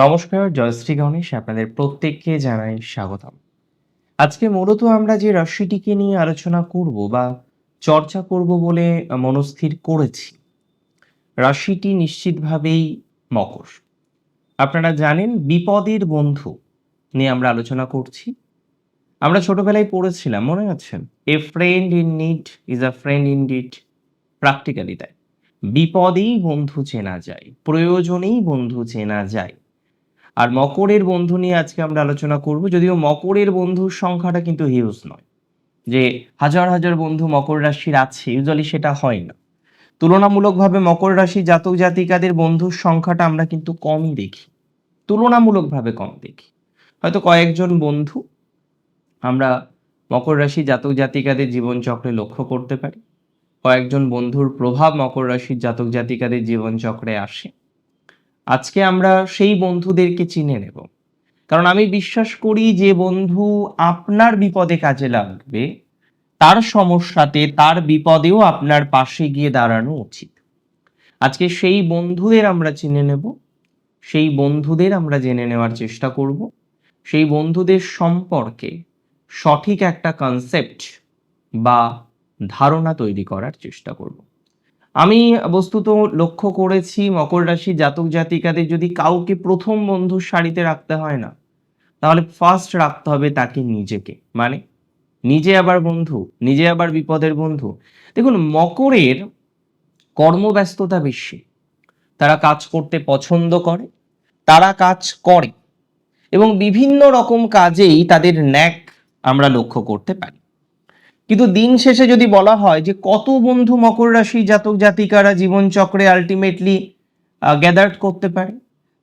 নমস্কার, জয়শ্রী গণেশ, আপনাদের প্রত্যেককে জানাই স্বাগতম। আজকে মূলত আমরা যে রাশিটিকে নিয়ে আলোচনা করব বা চর্চা করব বলে মনস্থির করেছি, রাশিটি নিশ্চিতভাবেই মকর। আপনারা জানেন বিপদের বন্ধু নিয়ে আমরা আলোচনা করছি। আমরা ছোটবেলায় পড়েছিলাম, মনে আছেন a friend in need is a friend in deed practically তাই। বিপদেই বন্ধু চেনা যায়, প্রয়োজনেই বন্ধু চেনা যায়। আর মকরের বন্ধু নিয়ে আজকে আমরা আলোচনা করব, যদিও মকরের বন্ধুর সংখ্যাটা কিন্তু হিউজ নয়। যে হাজার হাজার বন্ধু মকর রাশির আছে ইউজুয়ালি সেটা হয় না। তুলনামূলকভাবে মকর রাশি জাতক জাতিকাদের বন্ধুর সংখ্যাটা আমরা কিন্তু কমই দেখি। তুলনামূলকভাবে কম দেখি। হয়তো কয়েকজন বন্ধু আমরা মকর রাশি জাতক জাতিকাদের জীবনচক্রে লক্ষ্য করতে পারি। কয়েকজন বন্ধুর প্রভাব মকর রাশির জাতক জাতিকাদের জীবনচক্রে আসে। আজকে আমরা সেই বন্ধুদেরকে চিনে নেব। কারণ আমি বিশ্বাস করি যে বন্ধু আপনার বিপদে কাজে লাগবে, তার সমস্যাতে তার বিপদেও আপনার পাশে গিয়ে দাঁড়ানো উচিত। আজকে সেই বন্ধুদের আমরা চিনে নেব, সেই বন্ধুদের আমরা জেনে নেওয়ার চেষ্টা করব, সেই বন্ধুদের সম্পর্কে সঠিক একটা কনসেপ্ট বা ধারণা তৈরি করার চেষ্টা করব। আমি বস্তুত লক্ষ্য করেছি মকর রাশি জাতক জাতিকাদের যদি কাউকে প্রথম বন্ধুর সারিতে রাখতে হয় না, তাহলে ফার্স্ট রাখতে হবে তাকে নিজেকে। মানে নিজে আবার বন্ধু, নিজে আবার বিপদের বন্ধু। দেখুন, মকরের কর্মব্যস্ততা বেশি। তারা কাজ করতে পছন্দ করে, তারা কাজ করে এবং বিভিন্ন রকম কাজেই তাদের ন্যাক আমরা লক্ষ্য করতে পারি। কিন্তু দিন শেষে যদি বলা হয় যে কত বন্ধু মকর রাশি জাতক জাতিকারা জীবনচক্রে আলটিমেটলি গ্যাদার্ড করতে পারে,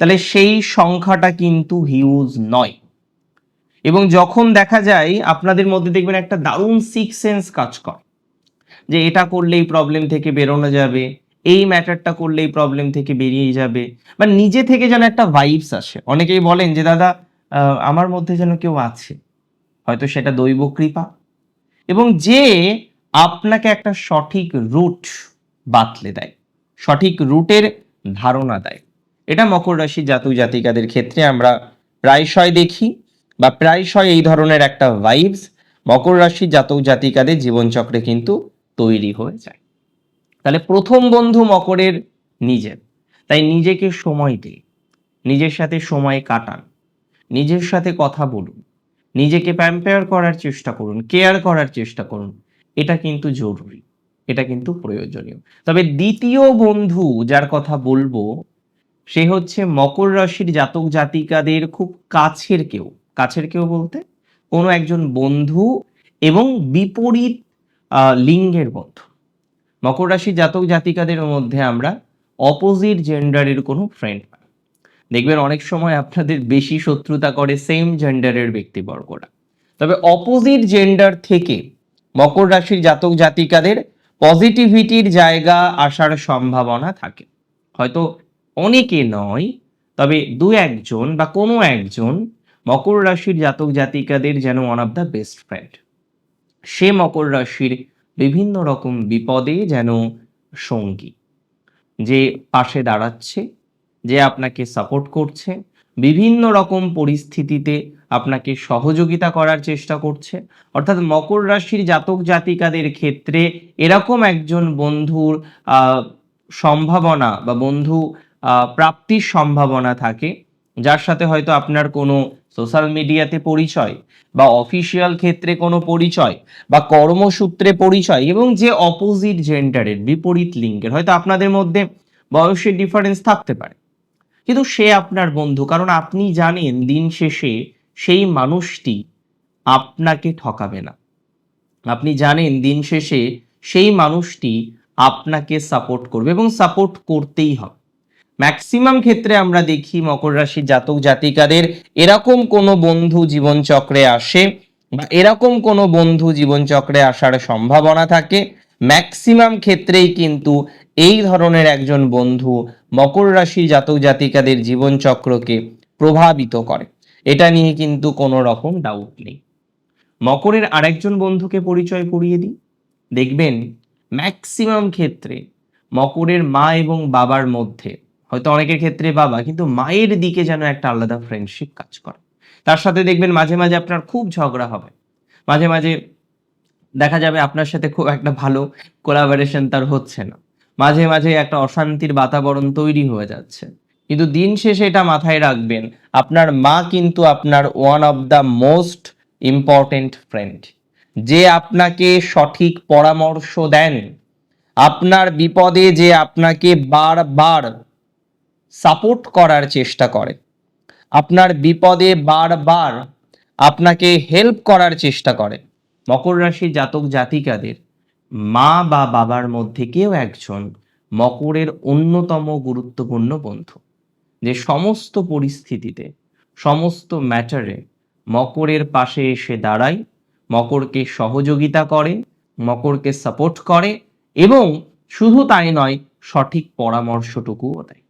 তাহলে সেই সংখ্যাটা কিন্তু হিউজ নয়। এবং যখন দেখা যায়, আপনাদের মধ্যে দেখবেন একটা দারুণ সিক্স সেন্স কাজ করে, যে এটা করলেই প্রবলেম থেকে বেরোনো যাবে, এই ম্যাটারটা করলেই প্রবলেম থেকে বেরিয়ে যাবে। বা নিজে থেকে যেন একটা ভাইবস আসে। অনেকেই বলেন যে, দাদা আমার মধ্যে যেন কেউ আছে, হয়তো সেটা দৈব কৃপা এবং যে আপনাকে একটা সঠিক রুট বাতলে দেয়, সঠিক রুটের ধারণা দেয়। এটা মকর রাশি জাতক জাতিকাদের ক্ষেত্রে আমরা প্রায়শই দেখি বা প্রায়শই এই ধরনের একটা ভাইবস মকর রাশি জাতক জাতিকাদের জীবনচক্রে কিন্তু তৈরি হয়ে যায়। তাহলে প্রথম বন্ধু মকরের নিজের। তাই নিজেকে সময় দিন, নিজের সাথে সময় কাটান, নিজের সাথে কথা বলুন নিজেকে প্যাম্পেয়ার করার চেষ্টা করুন, কেয়ার করার চেষ্টা করুন। এটা কিন্তু জরুরি, এটা কিন্তু প্রয়োজনীয়। তবে দ্বিতীয় বন্ধু যার কথা বলব, সে হচ্ছে মকর রাশির জাতক জাতিকাদের খুব কাছের কেউ। কাছের কেউ বলতে কোনো একজন বন্ধু এবং বিপরীত লিঙ্গের বন্ধু। মকর রাশির জাতক জাতিকাদের মধ্যে আমরা অপোজিট জেন্ডারের কোনো ফ্রেন্ড পাই দেখবেন অনেক সময় আপনাদের বেশি শত্রুতা করে সেম জেন্ডারের ব্যক্তিবর্গরা। তবে অপোজিট জেন্ডার থেকে মকর রাশির জাতক জাতিকাদের পজিটিভিটির জায়গা আসার সম্ভাবনা থাকে। হয়তো অনেকে নয়, তবে দু একজন বা কোনো একজন মকর রাশির জাতক জাতিকাদের যেন one of the best friend সে মকর রাশির বিভিন্ন রকম বিপদে যেন সঙ্গী, যে পাশে দাঁড়াচ্ছে যে আপনাকে সাপোর্ট করছে, বিভিন্ন রকম পরিস্থিতিতে আপনাকে সহযোগিতা করার চেষ্টা করছে। অর্থাৎ মকর রাশির জাতক জাতিকাদের ক্ষেত্রে এরকম একজন বন্ধুর সম্ভাবনা বা বন্ধু প্রাপ্তির সম্ভাবনা থাকে, যার সাথে হয়তো আপনার কোনো সোশ্যাল মিডিয়াতে পরিচয় বা অফিসিয়াল ক্ষেত্রে কোনো পরিচয় বা কর্মসূত্রে পরিচয় এবং যে অপোজিট জেন্ডারের বিপরীত লিঙ্গের, হয়তো আপনাদের মধ্যে বয়সের ডিফারেন্স থাকতে পারে। কিন্তু সে আপনার বন্ধু। কারণ আপনি জানেন, দিন শেষে সেই মানুষটি আপনাকে ঠকাবে না। আপনি জানেন, দিন শেষে সেই মানুষটি আপনাকে সাপোর্ট করবে এবং সাপোর্ট করতেই হবে। ম্যাক্সিমাম ক্ষেত্রে আমরা দেখি, মকর রাশির জাতক জাতিকাদের এরকম কোনো বন্ধু জীবনচক্রে আসে বা এরকম কোনো বন্ধু জীবনচক্রে আসার সম্ভাবনা থাকে। ম্যাক্সিমাম ক্ষেত্রেই কিন্তু এই ধরনের একজন বন্ধু মকর রাশির জাতক জাতিকাদের জীবনচক্রকে প্রভাবিত করে। এটা নিয়ে কিন্তু কোনো রকম ডাউট নেই। মকরের আরেকজন বন্ধুকে পরিচয় করিয়ে দিই। দেখবেন ম্যাক্সিমাম ক্ষেত্রে মকরের মা এবং বাবার মধ্যে, হয়তো অনেকের ক্ষেত্রে বাবা, কিন্তু মায়ের দিকে যেন একটা আলাদা ফ্রেন্ডশিপ কাজ করে। তার সাথে দেখবেন মাঝে মাঝে আপনার খুব ঝগড়া হবে। মাঝে মাঝে দেখা যাবে আপনার সাথে খুব একটা ভালো কোলাবোরেশন তার হচ্ছে না। মাঝে মাঝে একটা অশান্তির বাতাবরণ তৈরি হয়ে যাচ্ছে। কিন্তু দিন শেষে এটা মাথায় রাখবেন, আপনার মা কিন্তু আপনার one of the most important friend যে আপনাকে সঠিক পরামর্শ দেন, আপনার বিপদে যে আপনাকে বারবার সাপোর্ট করার চেষ্টা করে, আপনার বিপদে বারবার আপনাকে হেল্প করার চেষ্টা করে। মকর রাশির জাতক জাতিকাদের মা বা বাবার মধ্যে কেউ একজন মকরের অন্যতম গুরুত্বপূর্ণ বন্ধু। যে সমস্ত পরিস্থিতিতে, সমস্ত ম্যাটারে মকরের পাশে এসে দাঁড়ায়, মকরকে সহযোগিতা করে, মকরকে সাপোর্ট করে এবং শুধু তাই নয়, সঠিক পরামর্শটুকুও দেয়।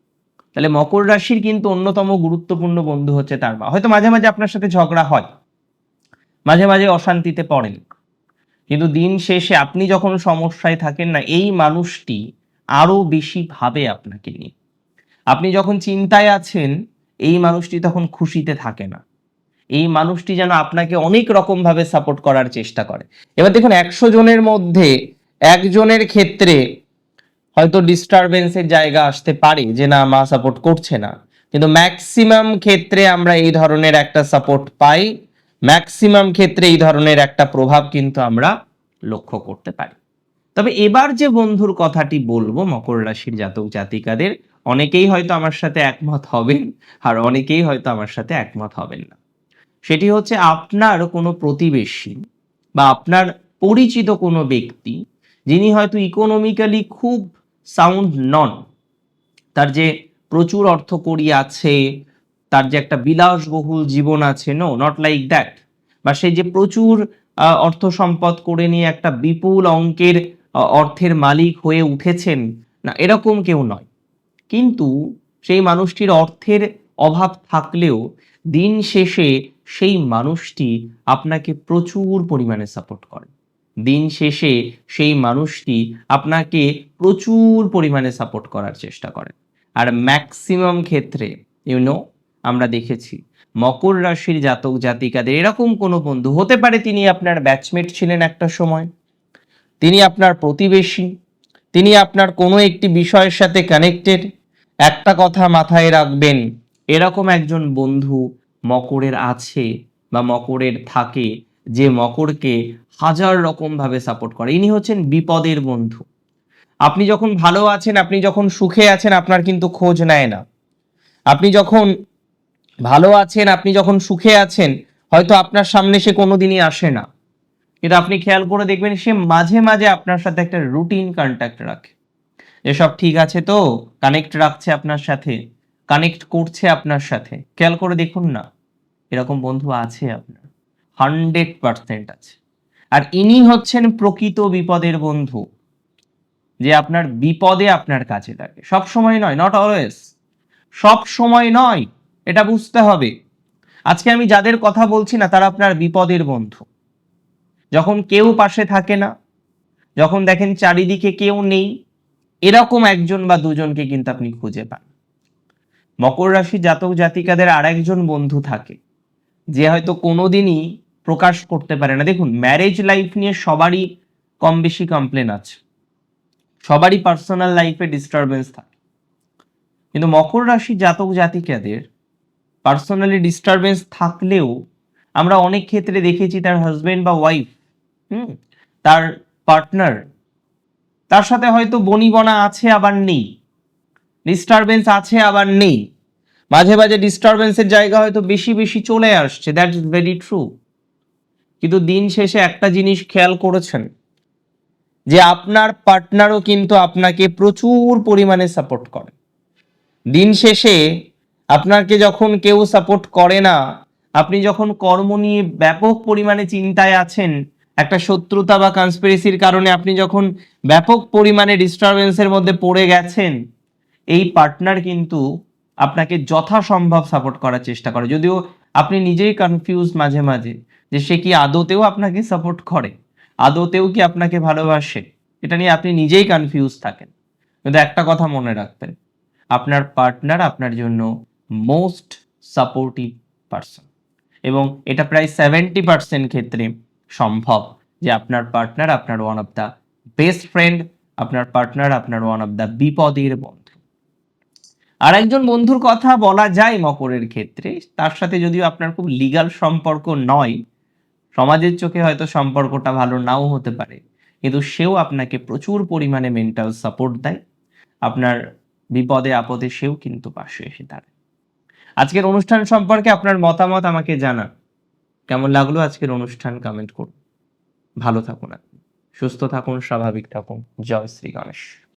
তাহলে মকর রাশির কিন্তু অন্যতম গুরুত্বপূর্ণ বন্ধু হচ্ছে তার মা। হয়তো মাঝে মাঝে আপনার সাথে ঝগড়া হয়। মাঝে মাঝে অশান্তিতে পড়েন। কিন্তু দিন শেষে আপনি যখন সমস্যায় থাকেন না, এই মানুষটি আরও বেশি ভাবে আপনাকে নিয়ে। আপনি যখন চিন্তায় আছেন, এই মানুষটি তখন খুশিতে থাকে না। এই মানুষটি যেন আপনাকে অনেক রকম ভাবে সাপোর্ট করার চেষ্টা করে। এবার দেখুন, একশো জনের মধ্যে একজনের ক্ষেত্রে হয়তো ডিস্টারবেন্সের জায়গা আসতে পারে যে, না, মা সাপোর্ট করছে না। কিন্তু ম্যাক্সিমাম ক্ষেত্রে আমরা এই ধরনের একটা সাপোর্ট পাই। ম্যাক্সিমাম ক্ষেত্রে এই ধরনের একটা প্রভাব কিন্তু আমরা লক্ষ্য করতে পারি। তবে এবার যে বন্ধুর কথাটি বলব, মকর রাশির জাতক জাতিকাদের, অনেকেই হয়তো আমার সাথে একমত হবেন আর অনেকেই হয়তো আমার সাথে একমত হবেন না। সেটি হচ্ছে আপনার কোনো প্রতিবেশী বা আপনার পরিচিত কোনো ব্যক্তি যিনি হয়তো ইকোনমিক্যালি খুব সাউন্ড নন, তার যে প্রচুর অর্থ কড়ি আছে তার যে একটা বিলাসবহুল জীবন আছে নো নট লাইক দ্যাট বা সে যে প্রচুর অর্থ সম্পদ করে নিয়ে একটা বিপুল অঙ্কের অর্থের মালিক হয়ে উঠেছেন, না, এরকম কেউ নয়। কিন্তু সেই মানুষটির অর্থের অভাব থাকলেও দিন শেষে সেই মানুষটি আপনাকে প্রচুর পরিমাণে সাপোর্ট করে। দিন শেষে সেই মানুষটি আপনাকে প্রচুর পরিমাণে সাপোর্ট করার চেষ্টা করে। আর ম্যাক্সিমাম ক্ষেত্রে ইউনো আমরা দেখেছি। মকর রাশির জাতক জাতিকাদের এরকম কোনো বন্ধু হতে পারে তিনি আপনার ব্যাচমেট ছিলেন একটা সময়। তিনি আপনার প্রতিবেশী। তিনি আপনার কোনো একটি বিষয়ের সাথে কানেক্টেড একটা কথা মাথায় রাখবেন, এরকম একজন বন্ধু মকরের আছে বা মকরের থাকে যে মকরকে হাজার রকম ভাবে সাপোর্ট করে। ইনি হচ্ছেন বিপদের বন্ধু। আপনি যখন ভালো আছেন, আপনি যখন সুখে আছেন, আপনার কিন্তু খোঁজ নেয় না। আপনি যখন ভালো আছেন, আপনি যখন সুখে আছেন, হয়তো আপনার সামনে সে কোনোদিনই আসে না। কিন্তু আপনি খেয়াল করে দেখবেন, সে মাঝে মাঝে আপনার সাথে একটা রুটিন কন্ট্যাক্ট রাখে। যে সব ঠিক আছে তো কানেক্ট রাখছে আপনার সাথে কানেক্ট করছে আপনার সাথে। খেয়াল করে দেখুন না, এরকম বন্ধু আছে আপনার। হান্ড্রেড পার্সেন্ট আছে। আর ইনি হচ্ছেন প্রকৃত বিপদের বন্ধু, যে আপনার বিপদে আপনার কাছে লাগে। সব সময় নয় নট অলওয়েজ সব সময় নয়। এটা বুঝতে হবে। আজকে আমি যাদের কথা বলছি না, তারা আপনার বিপদের বন্ধু। যখন কেউ পাশে থাকে না, যখন দেখেন চারিদিকে কেউ নেই, এরকম একজন বা দুজনকে কিন্তু আপনি খুঁজে পান। মকর রাশি জাতক জাতিকাদের আর একজন বন্ধু থাকে, যে হয়তো কোনোদিনই প্রকাশ করতে পারে না। দেখুন ম্যারেজ লাইফ নিয়ে সবারই কম বেশি কমপ্লেন আছে। সবারই পার্সোনাল লাইফে ডিস্টারবেন্স থাকে। কিন্তু মকর রাশি জাতক জাতিকাদের পার্সোনালি ডিস্টারবেন্স থাকলেও আমরা অনেক ক্ষেত্রে দেখেছি তার হাজবেন্ড বা ওয়াইফ হুম, তার পার্টনার তার সাথে হয়তো বনিবনা আছে আবার নেই ডিস্টারবেন্স আছে আবার নেই। মাঝে মাঝে ডিস্টারবেন্সের জায়গা হয়তো বেশি বেশি চলে আসছে দ্যাট ইজ ভেরি ট্রু কিন্তু দিন শেষে একটা জিনিস খেয়াল করেছেন, যে আপনার পার্টনারও কিন্তু আপনাকে প্রচুর পরিমাণে সাপোর্ট করে। দিন শেষে আপনাকে যখন কেউ সাপোর্ট করে না, আপনি যখন কর্ম নিয়ে ব্যাপক পরিমাণে চিন্তায় আছেন, একটা শত্রুতা বা কনস্পিরেসির কারণে আপনি যখন ব্যাপক পরিমাণে ডিস্টারবেন্সের মধ্যে পড়ে গেছেন, এই পার্টনার কিন্তু আপনাকে যথাসম্ভব সাপোর্ট করার চেষ্টা করে। যদিও আপনি নিজেই কনফিউজ মাঝে মাঝে যে সে কি আদতেও আপনাকে সাপোর্ট করে? আদতেও কি আপনাকে ভালোবাসে? এটা নিয়ে আপনি নিজেই কনফিউজ থাকেন। কিন্তু একটা কথা মনে রাখবেন, আপনার পার্টনার আপনার জন্য মোস্ট সাপোর্টিভ পারসন এবং এটা প্রায় সেভেন্টি পার্সেন্ট ক্ষেত্রে সম্ভব যে আপনার পার্টনার আপনার one of the best friend আপনার পার্টনার আপনার ওয়ান অফ দ্য বিপদের বন্ধু। আর একজন বন্ধুর কথা বলা যায় মকরের ক্ষেত্রে, তার সাথে যদিও আপনার খুব লিগাল সম্পর্ক নয়, সমাজের চোখে হয়তো সম্পর্কটা ভালো নাও হতে পারে, কিন্তু সেও আপনাকে প্রচুর পরিমাণে মেন্টাল সাপোর্ট দেয়। আপনার বিপদে আপদে সেও কিন্তু পাশে এসে দাঁড়ায়। আজকের অনুষ্ঠান সম্পর্কে আপনার মতামত আমাকে জানান। কেমন লাগল আজকের অনুষ্ঠান? কমেন্ট করুন। ভালো থাকুন সুস্থ থাকুন, স্বাভাবিক থাকুন। জয় শ্রী গণেশ।